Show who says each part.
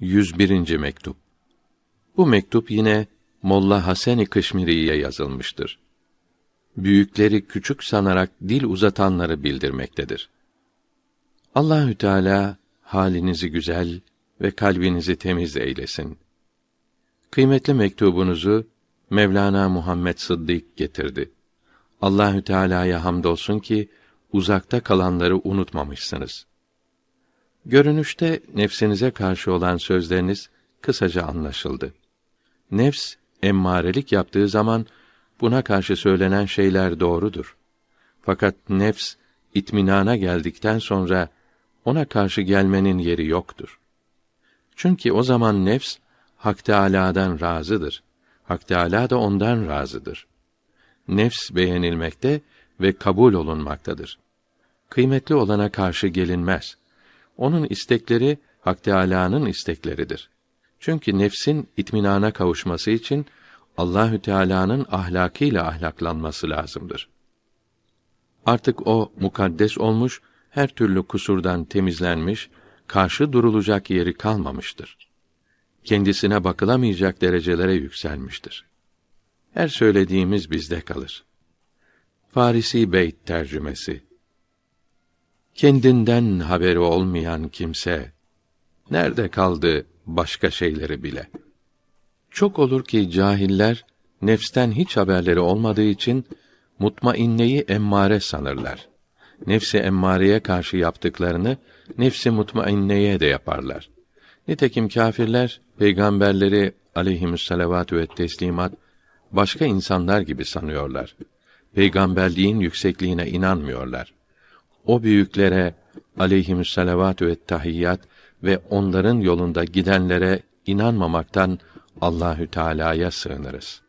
Speaker 1: 101. mektup. Bu mektup yine Molla Haseni Kışmiri'ye yazılmıştır. Büyükleri küçük sanarak dil uzatanları bildirmektedir. Allahü Teala halinizi güzel ve kalbinizi temiz eylesin. Kıymetli mektubunuzu Mevlana Muhammed Sıddık getirdi. Allahü Teala'ya hamdolsun ki uzakta kalanları unutmamışsınız. Görünüşte nefsinize karşı olan sözleriniz kısaca anlaşıldı. Nefs emmarelik yaptığı zaman buna karşı söylenen şeyler doğrudur. Fakat nefs itminana geldikten sonra ona karşı gelmenin yeri yoktur. Çünkü o zaman nefs Hak Teâlâ'dan razıdır. Hak Teâlâ da ondan razıdır. Nefs beğenilmekte ve kabul olunmaktadır. Kıymetli olana karşı gelinmez. Onun istekleri Hak Teâlâ'nın istekleridir. Çünkü nefsin itminana kavuşması için Allahü Teala'nın ahlakıyla ahlaklanması lazımdır. Artık o mukaddes olmuş, her türlü kusurdan temizlenmiş, karşı durulacak yeri kalmamıştır. Kendisine bakılamayacak derecelere yükselmiştir. Her söylediğimiz bizde kalır. Farisi Beyt tercümesi Kendinden haberi olmayan kimse nerede kaldı başka şeyleri bile? Çok olur ki cahiller nefsten hiç haberleri olmadığı için mutmainneyi emmare sanırlar. Nefsi emmareye karşı yaptıklarını nefsi mutmainneye de yaparlar. Nitekim kâfirler peygamberleri aleyhissalatu ve teslimat başka insanlar gibi sanıyorlar. Peygamberliğin yüksekliğine inanmıyorlar. O büyüklere aleyhissalatu ve tahiyyat ve onların yolunda gidenlere inanmamaktan Allahü Teala'ya sığınırız.